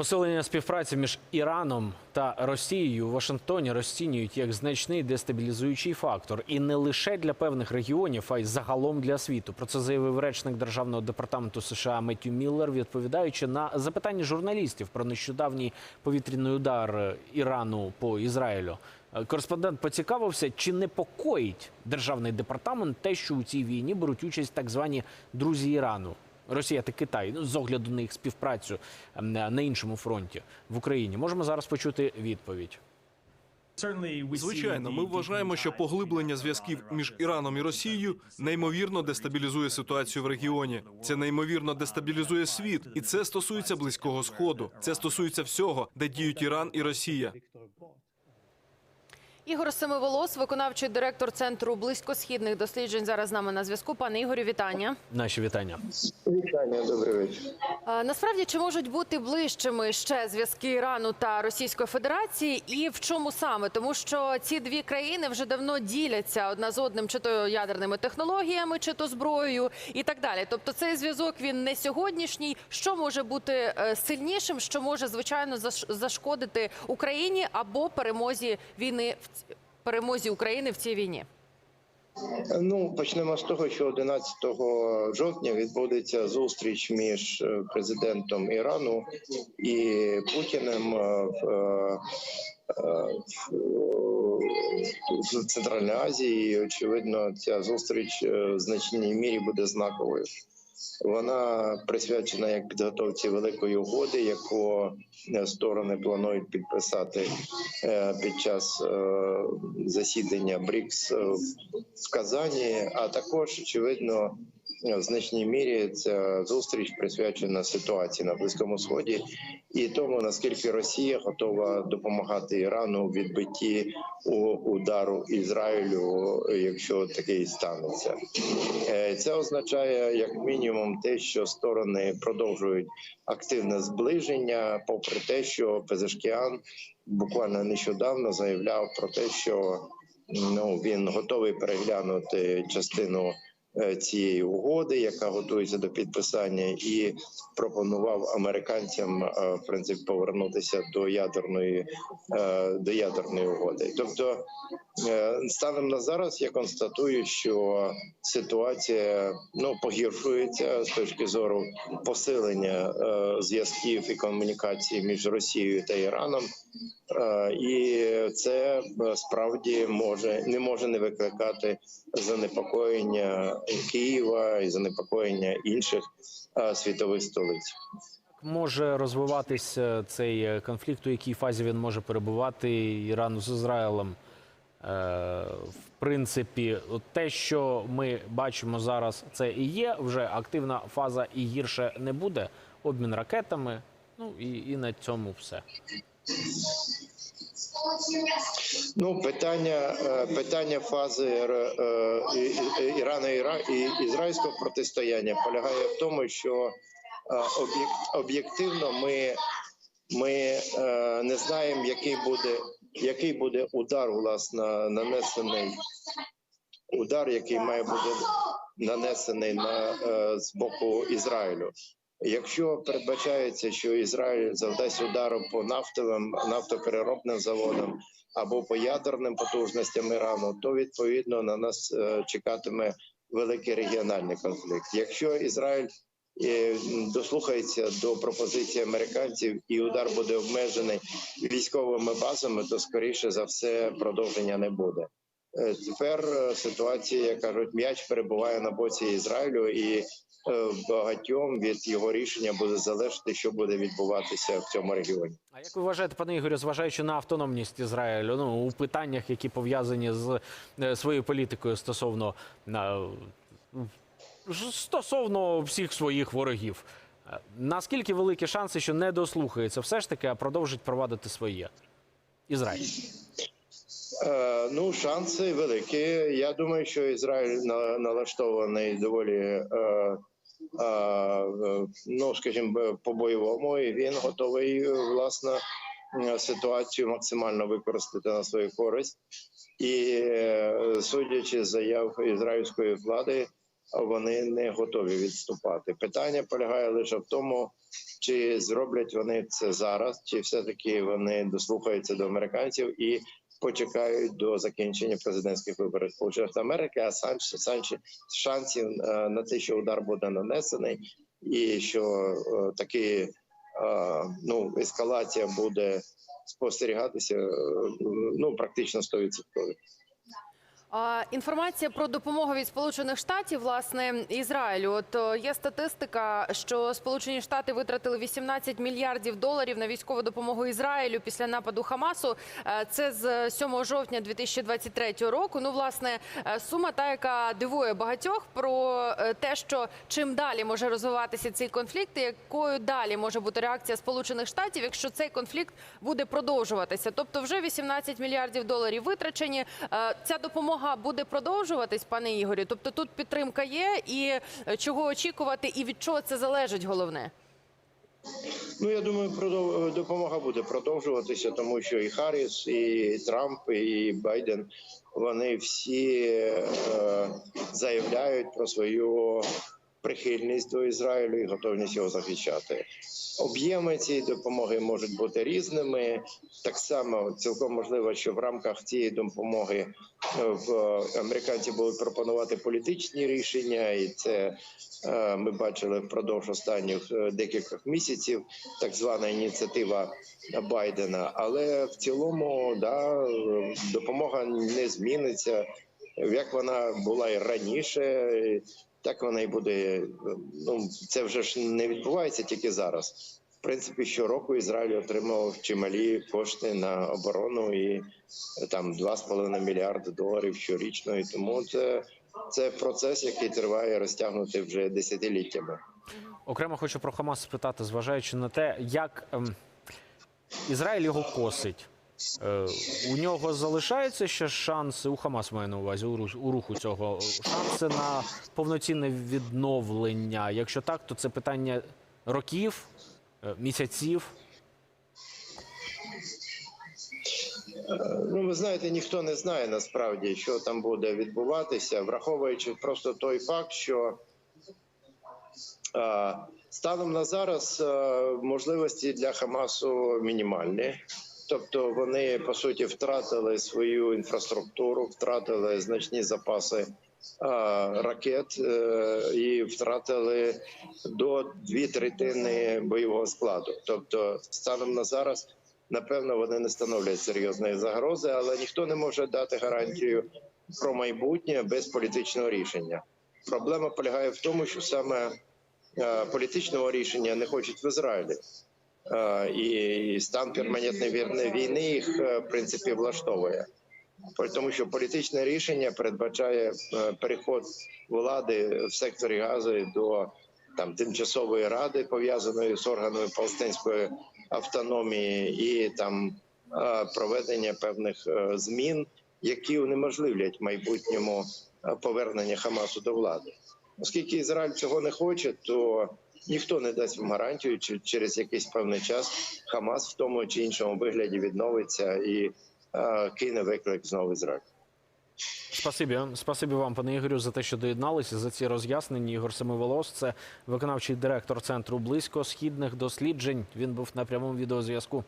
Посилення співпраці між Іраном та Росією у Вашингтоні розцінюють як значний дестабілізуючий фактор, і не лише для певних регіонів, а й загалом для світу. Про це заявив речник державного департаменту США Меттю Міллер, відповідаючи на запитання журналістів про нещодавній повітряний удар Ірану по Ізраїлю. Е, Кореспондент поцікавився, чи непокоїть державний департамент те, що у цій війні беруть участь так звані друзі Ірану. Росія та Китай ну, з огляду на їх співпрацю ем, на іншому фронті в Україні. Можемо зараз почути відповідь. Звичайно, ми вважаємо, що поглиблення зв'язків між Іраном і Росією неймовірно дестабілізує ситуацію в регіоні. Це неймовірно дестабілізує світ, і це стосується близького сходу. Це стосується всього, де діють Іран і Росія. Ігор Семиволос, виконавчий директор центру близькосхідних досліджень, зараз з нами на зв'язку. Пане Ігорю, вітання. Наші вітання. Вітання, добрий вечір. Насправді, чи можуть бути ближчими ще зв'язки Ірану та Російської Федерації, і в чому саме? Тому що ці дві країни вже давно діляться одна з одним, чи то ядерними технологіями, чи то зброєю, і так далі. Тобто, цей зв'язок він не сьогоднішній. Що може бути е, сильнішим, що може звичайно заш- зашкодити Україні або перемозі війни в перемозі України в цій війні? Ну почнемо з того, що 11 жовтня відбудеться зустріч між е, президентом Ірану і Путіним е, в, е, е, в Центральній Азії. І, очевидно, ця зустріч в значній мірі буде знаковою. Вона присвячена як підготовці великої угоди, яку е, сторони планують підписати е, під час е, засідання БРІКС в Казані. А також очевидно в значній мірі ця зустріч присвячена ситуації на близькому сході і тому наскільки Росія готова допомагати Ірану в відбитті у удару Ізраїлю, якщо такий станеться. Е, Це означає як мінімум те, що сторони продовжують активне зближення, попри те, що Пезешкіан буквально нещодавно заявляв про те, що ну він готовий переглянути частину цієї угоди, яка готується до підписання, і пропонував американцям е, в принципі повернутися до ядерної е, до ядерної угоди. Тобто, е, станом на зараз я констатую, що ситуація ну погіршується з точки зору посилення е, зв'язків і комунікації між Росією та Іраном. Е, І це е, справді може не може не викликати занепокоєння Києва і занепокоєння інших е, світових столиць. Може розвиватися цей конфлікт, у якій фазі він може перебувати Іран з Ізраїлем. В принципі, те, що ми бачимо зараз, це і є вже активна фаза, і гірше не буде. Обмін ракетами. Ну і, і на цьому все. Ну, питання е, питання фази е, е, і- ізраїльського протистояння полягає в тому, що е, об'єктивно ми, ми не знаємо, який буде який буде удар, власне, нанесений удар, який має бути нанесений на з боку Ізраїлю. Якщо передбачається, що Ізраїль завдасть удару по нафтовим нафтопереробним заводам або по ядерним потужностям Ірану, то відповідно на нас е, чекатиме великий регіональний конфлікт. Якщо Ізраїль е, дослухається до пропозиції американців, і удар буде обмежений військовими базами, то скоріше за все продовження не буде. Е, Тепер е, ситуація, як кажуть, м'яч перебуває на боці Ізраїлю, і е, багатьом від його рішення буде залежати, що буде відбуватися в цьому регіоні. А як ви вважаєте, пане Ігорю, зважаючи на автономність Ізраїлю, ну у питаннях, які пов'язані з своєю політикою стосовно на стосовно всіх своїх ворогів, наскільки великі шанси, що не дослухається все ж таки, а продовжить провадити своє Ізраїль? Е, ну, шанси великі. Я думаю, що Ізраїль налаштований доволі. Е, е, ну, скажімо, по бойовому, і він готовий власне ситуацію максимально використати на свою користь. І судячи з заяв ізраїльської влади, вони не готові відступати. Питання полягає лише в тому, чи зроблять вони це зараз, чи все-таки вони дослухаються до американців і почекають до закінчення президентських виборів Сполучених Америки, а санч, санч, шансів е, на те, що удар буде нанесений, і що такі таки е, ну, ескалація буде спостерігатися е, ну практично 100%. Інформація про допомогу від Сполучених Штатів, власне, Ізраїлю. От є статистика, що Сполучені Штати витратили 18 мільярдів доларів на військову допомогу Ізраїлю після нападу Хамасу. Е, Це з 7 жовтня 2023 року. Ну, власне, е, сума та, яка дивує багатьох про е, те, що чим далі може розвиватися цей конфлікт, і якою далі може бути реакція Сполучених Штатів, якщо цей конфлікт буде продовжуватися. Тобто, вже 18 мільярдів доларів витрачені. Ця допомога буде продовжуватись, пане Ігорю. Тобто тут підтримка є, і е, чого очікувати, і від чого це залежить, головне. Ну я думаю, продов... допомога буде продовжуватися, тому що і Харріс, і Трамп, і Байден вони всі е, заявляють про свою прихильність до Ізраїлю і готовність його захищати. Об'єми цієї допомоги можуть бути різними. Так само цілком можливо, що в рамках цієї допомоги е, в американці будуть пропонувати політичні рішення, і це е, ми бачили впродовж останніх е, декількох місяців. Так звана ініціатива Байдена. Але в цілому, да, допомога не зміниться. Як вона була і раніше, так вона і буде. Ну це вже ж не відбувається тільки зараз. В принципі, щороку Ізраїль отримав чималі кошти на оборону і там 2,5 мільярди доларів щорічно. І тому це, це процес, який триває розтягнути вже десятиліттями. Окремо хочу про Хамас спитати, зважаючи на те, як ем, Ізраїль його косить. Е, у нього залишаються ще шанси у Хамас має на увазі у, руху цього шанси на повноцінне відновлення. Якщо так, то це питання років, е, місяців. Ну, ви знаєте, ніхто не знає насправді, що там буде відбуватися, враховуючи просто той факт, що е, станом на зараз можливості для Хамасу мінімальні. Тобто вони по суті втратили свою інфраструктуру, втратили значні запаси ракет е, і втратили до дві третини бойового складу. Тобто, станом на зараз напевно вони не становлять серйозної загрози, але ніхто не може дати гарантію про майбутнє без політичного рішення. Проблема полягає в тому, що саме е, політичного рішення не хочуть в Ізраїлі. Е, І стан перманентної війни їх е, в принципі влаштовує, тому що політичне рішення передбачає е, переход влади в секторі Гази до там тимчасової ради, пов'язаної з органами палестинської автономії, і там проведення певних змін, які унеможливлять майбутньому повернення Хамасу до влади. Оскільки Ізраїль цього не хоче, то ніхто не дасть вам гарантію, чи через якийсь певний час Хамас в тому чи іншому вигляді відновиться і е, кине виклик знову Ізраїль. Спасибі, спасибі вам, пане Ігорю, за те, що доєдналися за ці роз'яснення. Ігор Семиволос, це виконавчий директор центру близькосхідних досліджень. Він був на прямому відеозв'язку.